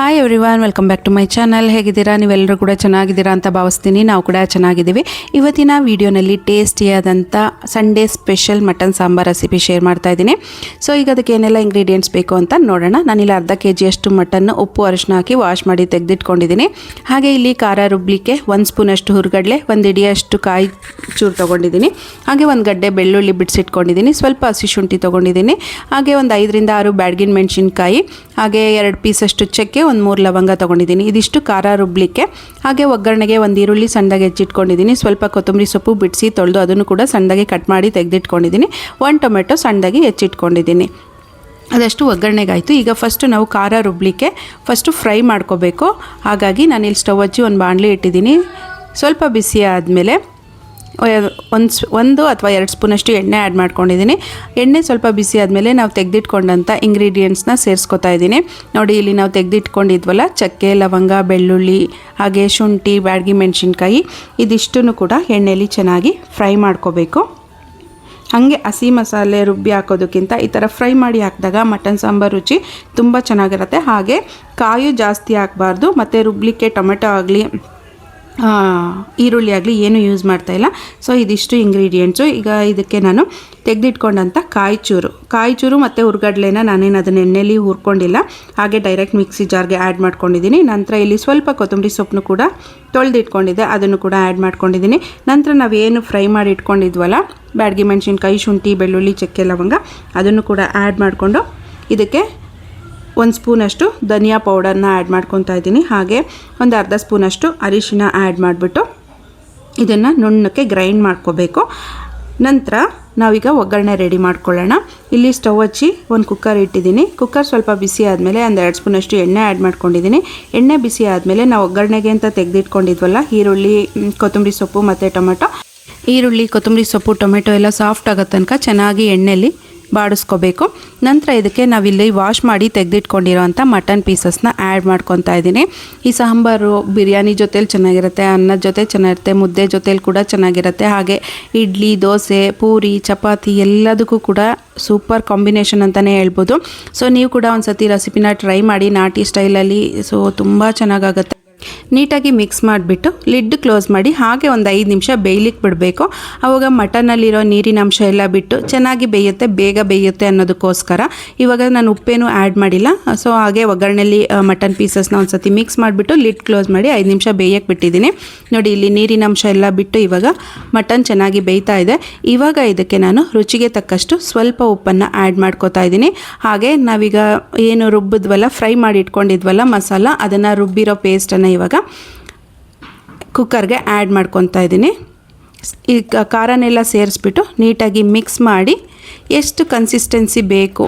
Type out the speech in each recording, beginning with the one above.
Hi everyone welcome back to my channel ಹೇಗಿದ್ದೀರಾ? ನೀವೆಲ್ಲರೂ ಕೂಡ ಚೆನ್ನಾಗಿದ್ದೀರಾ ಅಂತ ಭಾವಿಸ್ತೀನಿ. ನಾವು ಕೂಡ ಚೆನ್ನಾಗಿದ್ದೀವಿ. ಇವತ್ತಿನ ವಿಡಿಯೋನಲ್ಲಿ ಟೇಸ್ಟಿಯಾದಂಥ Sunday special mutton sambar recipe share ಮಾಡ್ತಾ ಇದ್ದೀನಿ. ಸೊ ಈಗ ಅದಕ್ಕೆ ಏನೆಲ್ಲ ಇಂಗ್ರೀಡಿಯೆಂಟ್ಸ್ ಬೇಕು ಅಂತ ನೋಡೋಣ. ನಾನಿಲ್ಲಿ ಅರ್ಧ ಕೆ ಜಿಯಷ್ಟು ಮಟನ್ನು ಉಪ್ಪು ಅರಿಶಿನ ಹಾಕಿ ವಾಶ್ ಮಾಡಿ ತೆಗೆದಿಟ್ಕೊಂಡಿದ್ದೀನಿ. ಹಾಗೆ ಇಲ್ಲಿ ಖಾರ ರುಬ್ಲಿಕ್ಕೆ ಒಂದು ಸ್ಪೂನಷ್ಟು ಹುರ್ಗಡ್ಲೆ, ಒಂದು ಇಡಿಯಷ್ಟು ಕಾಯಿ ಚೂರು ತೊಗೊಂಡಿದ್ದೀನಿ. ಹಾಗೆ ಒಂದು ಗಡ್ಡೆ ಬೆಳ್ಳುಳ್ಳಿ ಬಿಡಿಸಿಟ್ಕೊಂಡಿದ್ದೀನಿ ಸ್ವಲ್ಪ ಹಸಿ ಶುಂಠಿ ತೊಗೊಂಡಿದ್ದೀನಿ. ಹಾಗೆ ಒಂದು ಐದರಿಂದ ಆರು ಬ್ಯಾಡ್ಗಿನ ಮೆಣಸಿನ್ಕಾಯಿ ಹಾಗೆ ಎರಡು ಪೀಸಷ್ಟು ಚಕ್ಕೆ, ಒಂದು ಮೂರು ಲವಂಗ ತೊಗೊಂಡಿದ್ದೀನಿ. ಇದಿಷ್ಟು ಖಾರ ರುಬ್ಲಿಕ್ಕೆ. ಹಾಗೆ ಒಗ್ಗರಣೆಗೆ ಒಂದು ಈರುಳ್ಳಿ ಸಣ್ಣದಾಗಿ ಹೆಚ್ಚಿಟ್ಕೊಂಡಿದ್ದೀನಿ. ಸ್ವಲ್ಪ ಕೊತ್ತಂಬರಿ ಸೊಪ್ಪು ಬಿಡಿಸಿ ತೊಳೆದು ಅದನ್ನು ಕೂಡ ಸಣ್ಣದಾಗಿ ಕಟ್ ಮಾಡಿ ತೆಗೆದಿಟ್ಕೊಂಡಿದ್ದೀನಿ. ಒಂದು ಟೊಮೆಟೊ ಸಣ್ಣದಾಗಿ ಹೆಚ್ಚಿಟ್ಕೊಂಡಿದ್ದೀನಿ. ಅದಷ್ಟು ಒಗ್ಗರಣೆಗಾಯಿತು. ಈಗ ಫಸ್ಟು ನಾವು ಖಾರ ರುಬ್ಲಿಕ್ಕೆ ಫಸ್ಟು ಫ್ರೈ ಮಾಡ್ಕೋಬೇಕು. ಹಾಗಾಗಿ ನಾನಿಲ್ಲಿ ಸ್ಟವ್ ಹಚ್ಚಿ ಒಂದು ಬಾಣಲಿ ಇಟ್ಟಿದ್ದೀನಿ. ಸ್ವಲ್ಪ ಬಿಸಿ ಆದಮೇಲೆ ಒಂದು ಒಂದು ಅಥವಾ ಎರಡು ಸ್ಪೂನಷ್ಟು ಎಣ್ಣೆ ಆ್ಯಡ್ ಮಾಡ್ಕೊಂಡಿದ್ದೀನಿ. ಎಣ್ಣೆ ಸ್ವಲ್ಪ ಬಿಸಿ ಆದಮೇಲೆ ನಾವು ತೆಗೆದಿಟ್ಕೊಂಡಂಥ ಇಂಗ್ರೀಡಿಯೆಂಟ್ಸ್ನ ಸೇರಿಸ್ಕೊತಾ ಇದ್ದೀನಿ. ನೋಡಿ, ಇಲ್ಲಿ ನಾವು ತೆಗೆದಿಟ್ಕೊಂಡಿದ್ವಲ್ಲ, ಚಕ್ಕೆ, ಲವಂಗ, ಬೆಳ್ಳುಳ್ಳಿ, ಹಾಗೆ ಶುಂಠಿ, ಬ್ಯಾಡಗಿ ಮೆಣಸಿನ್ಕಾಯಿ, ಇದಿಷ್ಟನ್ನು ಕೂಡ ಎಣ್ಣೆಯಲ್ಲಿ ಚೆನ್ನಾಗಿ ಫ್ರೈ ಮಾಡ್ಕೋಬೇಕು. ಹಾಗೆ ಹಸಿ ಮಸಾಲೆ ರುಬ್ಬಿ ಹಾಕೋದಕ್ಕಿಂತ ಈ ಥರ ಫ್ರೈ ಮಾಡಿ ಹಾಕಿದಾಗ ಮಟನ್ ಸಾಂಬಾರು ರುಚಿ ತುಂಬ ಚೆನ್ನಾಗಿರುತ್ತೆ. ಹಾಗೆ ಕಾಯು ಜಾಸ್ತಿ ಹಾಕಬಾರ್ದು, ಮತ್ತು ರುಬ್ಲಿಕ್ಕೆ ಟೊಮೆಟೊ ಆಗಲಿ ಈರುಳ್ಳಿ ಆಗಲಿ ಏನು ಯೂಸ್ ಮಾಡ್ತಾ ಇಲ್ಲ. ಸೊ ಇದಿಷ್ಟು ಇಂಗ್ರೀಡಿಯೆಂಟ್ಸು ಈಗ ಇದಕ್ಕೆ ನಾನು ತೆಗೆದಿಟ್ಕೊಂಡಂಥ ಕಾಯಿ ಚೂರು ಕಾಯಿ ಚೂರು ಮತ್ತು ಹುರ್ಗಡ್ಲೆನ ನಾನೇನು ಅದನ್ನ ಎಣ್ಣೆಲಿ ಹುರ್ಕೊಂಡಿಲ್ಲ. ಹಾಗೆ ಡೈರೆಕ್ಟ್ ಮಿಕ್ಸಿ ಜಾರ್ಗೆ ಆ್ಯಡ್ ಮಾಡ್ಕೊಂಡಿದ್ದೀನಿ ನಂತರ ಇಲ್ಲಿ ಸ್ವಲ್ಪ ಕೊತ್ತಂಬರಿ ಸೊಪ್ಪನ್ನು ಕೂಡ ತೊಳೆದಿಟ್ಕೊಂಡಿದ್ದೆ. ಅದನ್ನು ಕೂಡ ಆ್ಯಡ್ ಮಾಡ್ಕೊಂಡಿದ್ದೀನಿ ನಂತರ ನಾವೇನು ಫ್ರೈ ಮಾಡಿ ಇಟ್ಕೊಂಡಿದ್ವಲ್ಲ, ಬ್ಯಾಡ್ಗಿ ಮೆಣಸಿನ್ಕಾಯಿ, ಶುಂಠಿ, ಬೆಳ್ಳುಳ್ಳಿ, ಚಕ್ಕೆ, ಲವಂಗ, ಅದನ್ನು ಕೂಡ ಆ್ಯಡ್ ಮಾಡಿಕೊಂಡು ಇದಕ್ಕೆ ಒಂದು ಸ್ಪೂನಷ್ಟು ಧನಿಯಾ ಪೌಡರ್ನ ಆ್ಯಡ್ ಮಾಡ್ಕೊತಾ ಇದ್ದೀನಿ. ಹಾಗೆ ಒಂದು ಅರ್ಧ ಸ್ಪೂನಷ್ಟು ಅರಿಶಿನ ಆ್ಯಡ್ ಮಾಡಿಬಿಟ್ಟು ಇದನ್ನು ನುಣ್ಣಕ್ಕೆ ಗ್ರೈಂಡ್ ಮಾಡ್ಕೋಬೇಕು. ನಂತರ ನಾವೀಗ ಒಗ್ಗರಣೆ ರೆಡಿ ಮಾಡ್ಕೊಳ್ಳೋಣ. ಇಲ್ಲಿ ಸ್ಟವ್ ಹಚ್ಚಿ ಒಂದು ಕುಕ್ಕರ್ ಇಟ್ಟಿದ್ದೀನಿ. ಕುಕ್ಕರ್ ಸ್ವಲ್ಪ ಬಿಸಿ ಆದಮೇಲೆ ಒಂದು ಎರಡು ಸ್ಪೂನಷ್ಟು ಎಣ್ಣೆ ಆ್ಯಡ್ ಮಾಡ್ಕೊಂಡಿದ್ದೀನಿ. ಎಣ್ಣೆ ಬಿಸಿ ಆದಮೇಲೆ ನಾವು ಒಗ್ಗರಣೆಗೆ ಅಂತ ತೆಗೆದಿಟ್ಕೊಂಡಿದ್ವಲ್ಲ, ಈರುಳ್ಳಿ ಕೊತ್ತಂಬರಿ ಸೊಪ್ಪು ಮತ್ತು ಟೊಮೆಟೊ. ಈರುಳ್ಳಿ, ಕೊತ್ತಂಬರಿ ಸೊಪ್ಪು, ಟೊಮೆಟೊ ಎಲ್ಲ ಸಾಫ್ಟ್ ಆಗೋ ತನಕ ಚೆನ್ನಾಗಿ ಎಣ್ಣೆಯಲ್ಲಿ ಬಾಡಿಸ್ಕೋಬೇಕು. ನಂತರ ಇದಕ್ಕೆ ನಾವಿಲ್ಲಿ ವಾಶ್ ಮಾಡಿ ತೆಗೆದಿಟ್ಕೊಂಡಿರೋಂಥ ಮಟನ್ ಪೀಸಸ್ನ ಆ್ಯಡ್ ಮಾಡ್ಕೊತಾ ಇದ್ದೀನಿ. ಈ ಸಾಂಬಾರು ಬಿರಿಯಾನಿ ಜೊತೇಲಿ ಚೆನ್ನಾಗಿರುತ್ತೆ ಅನ್ನದ ಜೊತೆ ಚೆನ್ನಾಗಿರುತ್ತೆ, ಮುದ್ದೆ ಜೊತೇಲಿ ಕೂಡ ಚೆನ್ನಾಗಿರುತ್ತೆ. ಹಾಗೆ ಇಡ್ಲಿ, ದೋಸೆ, ಪೂರಿ, ಚಪಾತಿ ಎಲ್ಲದಕ್ಕೂ ಕೂಡ ಸೂಪರ್ ಕಾಂಬಿನೇಷನ್ ಅಂತಲೇ ಹೇಳ್ಬೋದು. ಸೊ, ನೀವು ಕೂಡ ಒಂದು ಸತಿ ರೆಸಿಪಿನ ಟ್ರೈ ಮಾಡಿ, ನಾಟಿ ಸ್ಟೈಲಲ್ಲಿ. ಸೊ, ತುಂಬ ಚೆನ್ನಾಗಾಗುತ್ತೆ. ನೀಟಾಗಿ ಮಿಕ್ಸ್ ಮಾಡಿಬಿಟ್ಟು ಲಿಡ್ ಕ್ಲೋಸ್ ಮಾಡಿ ಹಾಗೆ ಒಂದು ಐದು ನಿಮಿಷ ಬೇಯ್ಲಿಕ್ಕೆ ಬಿಡಬೇಕು. ಆವಾಗ ಮಟನಲ್ಲಿರೋ ನೀರಿನ ಅಂಶ ಎಲ್ಲ ಬಿಟ್ಟು ಚೆನ್ನಾಗಿ ಬೇಯುತ್ತೆ, ಬೇಗ ಬೇಯುತ್ತೆ ಅನ್ನೋದಕ್ಕೋಸ್ಕರ. ಇವಾಗ ನಾನು ಉಪ್ಪೇನು ಆ್ಯಡ್ ಮಾಡಿಲ್ಲ. ಸೊ ಹಾಗೆ ಒಗ್ಗರಣೆಯಲ್ಲಿ ಮಟನ್ ಪೀಸಸ್ನ ಒಂದು ಸತಿ ಮಿಕ್ಸ್ ಮಾಡಿಬಿಟ್ಟು ಲಿಡ್ ಕ್ಲೋಸ್ ಮಾಡಿ ಐದು ನಿಮಿಷ ಬೇಯಕ್ಕೆ ಬಿಟ್ಟಿದ್ದೀನಿ. ನೋಡಿ, ಇಲ್ಲಿ ನೀರಿನ ಅಂಶ ಎಲ್ಲ ಬಿಟ್ಟು ಇವಾಗ ಮಟನ್ ಚೆನ್ನಾಗಿ ಬೇಯ್ತಾ ಇದೆ. ಇವಾಗ ಇದಕ್ಕೆ ನಾನು ರುಚಿಗೆ ತಕ್ಕಷ್ಟು ಸ್ವಲ್ಪ ಉಪ್ಪನ್ನು ಆ್ಯಡ್ ಮಾಡ್ಕೋತಾ ಇದ್ದೀನಿ. ಹಾಗೆ ನಾವೀಗ ಏನು ರುಬ್ಬಿದ್ವಲ್ಲ ಫ್ರೈ ಮಾಡಿ ಇಟ್ಕೊಂಡಿದ್ವಲ್ಲ ಮಸಾಲ, ಅದನ್ನು ರುಬ್ಬಿರೋ ಪೇಸ್ಟನ್ನು ಇವಾಗ. ಕುಕ್ಕರ್ಗೆ ಆ್ಯಡ್ ಮಾಡ್ಕೊತಾ ಇದ್ದೀನಿ. ಈ ಖಾರನೆಲ್ಲ ಸೇರಿಸ್ಬಿಟ್ಟು ನೀಟಾಗಿ ಮಿಕ್ಸ್ ಮಾಡಿ ಎಷ್ಟು ಕನ್ಸಿಸ್ಟೆನ್ಸಿ ಬೇಕು,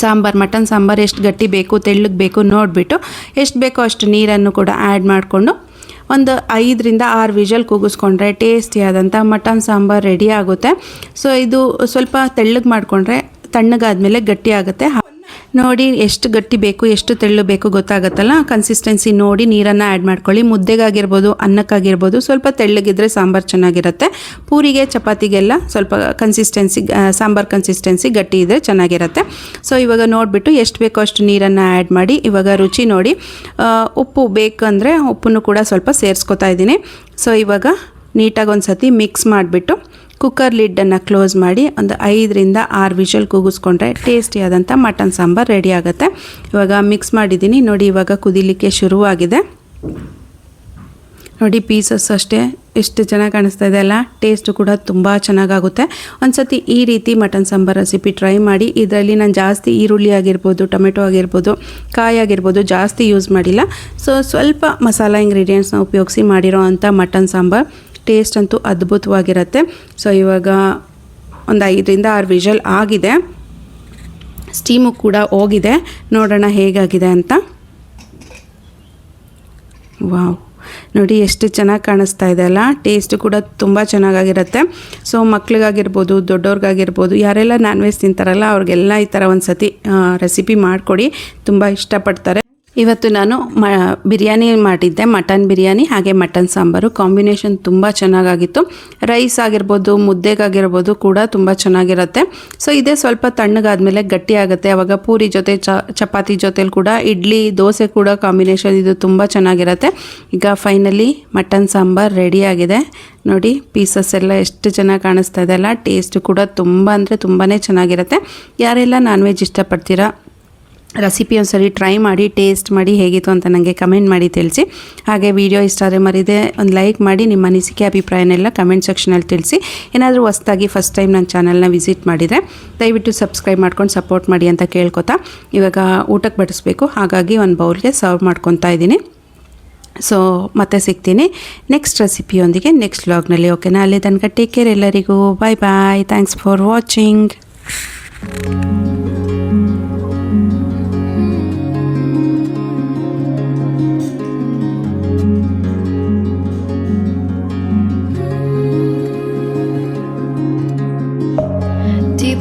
ಸಾಂಬಾರು, ಮಟನ್ ಸಾಂಬಾರು ಎಷ್ಟು ಗಟ್ಟಿ ಬೇಕು, ತೆಳ್ಳಗೆ ಬೇಕು ನೋಡಿಬಿಟ್ಟು ಎಷ್ಟು ಬೇಕೋ ಅಷ್ಟು ನೀರನ್ನು ಕೂಡ ಆ್ಯಡ್ ಮಾಡಿಕೊಂಡು ಒಂದು ಐದರಿಂದ ಆರು ವಿಜಲ್ ಕೂಗಿಸ್ಕೊಂಡ್ರೆ ಟೇಸ್ಟಿಯಾದಂಥ ಮಟನ್ ಸಾಂಬಾರು ರೆಡಿ ಆಗುತ್ತೆ. ಸೊ ಇದು ಸ್ವಲ್ಪ ತೆಳ್ಳಗೆ ಮಾಡಿಕೊಂಡ್ರೆ ತಣ್ಣಗಾದ್ಮೇಲೆ ಗಟ್ಟಿ ಆಗುತ್ತೆ. ನೋಡಿ ಎಷ್ಟು ಗಟ್ಟಿ ಬೇಕು, ಎಷ್ಟು ತೆಳ್ಳು ಬೇಕು ಗೊತ್ತಾಗುತ್ತಲ್ಲ? ಕನ್ಸಿಸ್ಟೆನ್ಸಿ ನೋಡಿ ನೀರನ್ನು ಆ್ಯಡ್ ಮಾಡ್ಕೊಳ್ಳಿ. ಮುದ್ದೆಗಾಗಿರ್ಬೋದು, ಅನ್ನಕ್ಕಾಗಿರ್ಬೋದು ಸ್ವಲ್ಪ ತೆಳ್ಳಗಿದ್ರೆ ಸಾಂಬಾರು ಚೆನ್ನಾಗಿರುತ್ತೆ. ಪೂರಿಗೆ, ಚಪಾತಿಗೆಲ್ಲ ಸ್ವಲ್ಪ ಕನ್ಸಿಸ್ಟೆನ್ಸಿ ಸಾಂಬಾರು ಕನ್ಸಿಸ್ಟೆನ್ಸಿ ಗಟ್ಟಿ ಇದ್ದರೆ ಚೆನ್ನಾಗಿರುತ್ತೆ. ಸೊ ಇವಾಗ ನೋಡಿಬಿಟ್ಟು ಎಷ್ಟು ಬೇಕೋ ಅಷ್ಟು ನೀರನ್ನು ಆ್ಯಡ್ ಮಾಡಿ, ಇವಾಗ ರುಚಿ ನೋಡಿ. ಉಪ್ಪು ಬೇಕಂದರೆ ಉಪ್ಪನ್ನು ಕೂಡ ಸ್ವಲ್ಪ ಸೇರಿಸ್ಕೊತಾ ಇದ್ದೀನಿ. ಸೊ ಇವಾಗ ನೀಟಾಗಿ ಒಂದು ಸತಿ ಮಿಕ್ಸ್ ಮಾಡಿಬಿಟ್ಟು ಕುಕ್ಕರ್ ಲಿಡ್ಡನ್ನು ಕ್ಲೋಸ್ ಮಾಡಿ ಒಂದು ಐದರಿಂದ ಆರು ವಿಷಲ್ ಕೂಗಿಸ್ಕೊಂಡ್ರೆ ಟೇಸ್ಟಿಯಾದಂಥ ಮಟನ್ ಸಾಂಬಾರು ರೆಡಿ ಆಗುತ್ತೆ. ಇವಾಗ ಮಿಕ್ಸ್ ಮಾಡಿದ್ದೀನಿ. ನೋಡಿ, ಇವಾಗ ಕುದಿಲಿಕ್ಕೆ ಶುರುವಾಗಿದೆ. ನೋಡಿ, ಪೀಸಸ್ ಅಷ್ಟೇ. ಎಷ್ಟು ಚೆನ್ನಾಗಿ ಕಾಣಿಸ್ತಾ ಇದೆ ಅಲ್ಲ? ಟೇಸ್ಟು ಕೂಡ ತುಂಬ ಚೆನ್ನಾಗಾಗುತ್ತೆ. ಒಂದು ಸತಿ ಈ ರೀತಿ ಮಟನ್ ಸಾಂಬಾರ್ ರೆಸಿಪಿ ಟ್ರೈ ಮಾಡಿ. ಇದರಲ್ಲಿ ನಾನು ಜಾಸ್ತಿ ಈರುಳ್ಳಿ ಆಗಿರ್ಬೋದು, ಟೊಮೆಟೊ ಆಗಿರ್ಬೋದು, ಕಾಯಿ ಆಗಿರ್ಬೋದು ಜಾಸ್ತಿ ಯೂಸ್ ಮಾಡಿಲ್ಲ. ಸೊ, ಸ್ವಲ್ಪ ಮಸಾಲ ಇಂಗ್ರೀಡಿಯೆಂಟ್ಸ್ನ ಉಪಯೋಗಿಸಿ ಮಾಡಿರೋ ಅಂಥ ಮಟನ್ ಸಾಂಬಾರ್. ಟೇಸ್ಟ್ ಅಂತೂ ಅದ್ಭುತವಾಗಿರುತ್ತೆ. ಸೊ ಇವಾಗ ಒಂದು ಐದರಿಂದ ಆರು ವಿಷಲ್ ಆಗಿದೆ. ಸ್ಟೀಮು ಕೂಡ ಹೋಗಿದೆ. ನೋಡೋಣ ಹೇಗಾಗಿದೆ ಅಂತ. ವಾವ್ ನೋಡಿ, ಎಷ್ಟು ಚೆನ್ನಾಗಿ ಕಾಣಿಸ್ತಾ ಇದೆ ಅಲ್ಲ? ಟೇಸ್ಟ್ ಕೂಡ ತುಂಬ ಚೆನ್ನಾಗಾಗಿರುತ್ತೆ. ಸೊ ಮಕ್ಳಿಗಾಗಿರ್ಬೋದು, ದೊಡ್ಡವ್ರಿಗಾಗಿರ್ಬೋದು, ಯಾರೆಲ್ಲ ನಾನ್ ವೆಜ್ ತಿಂತಾರಲ್ಲ, ಅವ್ರಿಗೆಲ್ಲ ಈ ಥರ ಒಂದು ಸತಿ ರೆಸಿಪಿ ಮಾಡಿಕೊಡಿ. ತುಂಬ ಇಷ್ಟಪಡ್ತಾರೆ. ಇವತ್ತು ನಾನು ಮ, ಬಿರಿಯಾನಿ ಮಾಡಿದ್ದೆ, ಮಟನ್ ಬಿರಿಯಾನಿ ಹಾಗೆ ಮಟನ್ ಸಾಂಬಾರು. ಕಾಂಬಿನೇಷನ್ ತುಂಬ ಚೆನ್ನಾಗಾಗಿತ್ತು. ರೈಸ್ ಆಗಿರ್ಬೋದು, ಮುದ್ದೆಗಾಗಿರ್ಬೋದು ಕೂಡ ತುಂಬ ಚೆನ್ನಾಗಿರುತ್ತೆ. ಸೊ ಇದೇ ಸ್ವಲ್ಪ ತಣ್ಣಗಾದಮೇಲೆ ಗಟ್ಟಿ ಆಗುತ್ತೆ. ಆವಾಗ ಪೂರಿ ಜೊತೆ ಚಪಾತಿ ಜೊತೆಲಿ ಕೂಡ, ಇಡ್ಲಿ, ದೋಸೆ ಕೂಡ ಕಾಂಬಿನೇಷನ್ ಇದು ತುಂಬ ಚೆನ್ನಾಗಿರುತ್ತೆ. ಈಗ ಫೈನಲಿ ಮಟನ್ ಸಾಂಬಾರ್ ರೆಡಿಯಾಗಿದೆ ನೋಡಿ, ಪೀಸಸ್ ಎಲ್ಲ ಎಷ್ಟು ಚೆನ್ನಾಗಿ ಕಾಣಿಸ್ತಾ ಇದೆ ಅಲ್ಲ? ಟೇಸ್ಟ್ ಕೂಡ ತುಂಬ ಅಂದರೆ ತುಂಬಾ ಚೆನ್ನಾಗಿರುತ್ತೆ. ಯಾರೆಲ್ಲ ನಾನ್ ವೆಜ್ ಇಷ್ಟಪಡ್ತೀರಾ? ರೆಸಿಪಿ ಒಂದ್ಸರಿ ಟ್ರೈ ಮಾಡಿ, ಟೇಸ್ಟ್ ಮಾಡಿ ಹೇಗಿತ್ತು ಅಂತ ನನಗೆ ಕಮೆಂಟ್ ಮಾಡಿ ತಿಳಿಸಿ. ಹಾಗೆ ವಿಡಿಯೋ ಇಷ್ಟ ಆದರೆ ಮರಿದೆ ಒಂದು ಲೈಕ್ ಮಾಡಿ, ನಿಮ್ಮ ಅನಿಸಿಕೆ, ಅಭಿಪ್ರಾಯನೆಲ್ಲ ಕಮೆಂಟ್ ಸೆಕ್ಷನಲ್ಲಿ ತಿಳಿಸಿ. ಏನಾದರೂ ಹೊಸ್ದಾಗಿ ಫಸ್ಟ್ ಟೈಮ್ ನನ್ನ ಚಾನಲ್ನ ವಿಸಿಟ್ ಮಾಡಿದರೆ ದಯವಿಟ್ಟು ಸಬ್ಸ್ಕ್ರೈಬ್ ಮಾಡ್ಕೊಂಡು ಸಪೋರ್ಟ್ ಮಾಡಿ ಅಂತ ಕೇಳ್ಕೊತಾ. ಇವಾಗ ಊಟಕ್ಕೆ ಬಡಿಸ್ಬೇಕು, ಹಾಗಾಗಿ ಒಂದು ಬೌಲ್ಗೆ ಸರ್ವ್ ಮಾಡ್ಕೊತಾ ಇದ್ದೀನಿ. ಸೊ ಮತ್ತೆ ಸಿಗ್ತೀನಿ ನೆಕ್ಸ್ಟ್ ರೆಸಿಪಿಯೊಂದಿಗೆ ನೆಕ್ಸ್ಟ್ ವ್ಲಾಗ್ನಲ್ಲಿ. ಓಕೆನಾ ಅಲ್ಲಿ ತನಕ ಟೇಕ್ ಕೇರ್ ಎಲ್ಲರಿಗೂ. Bye bye thanks for watching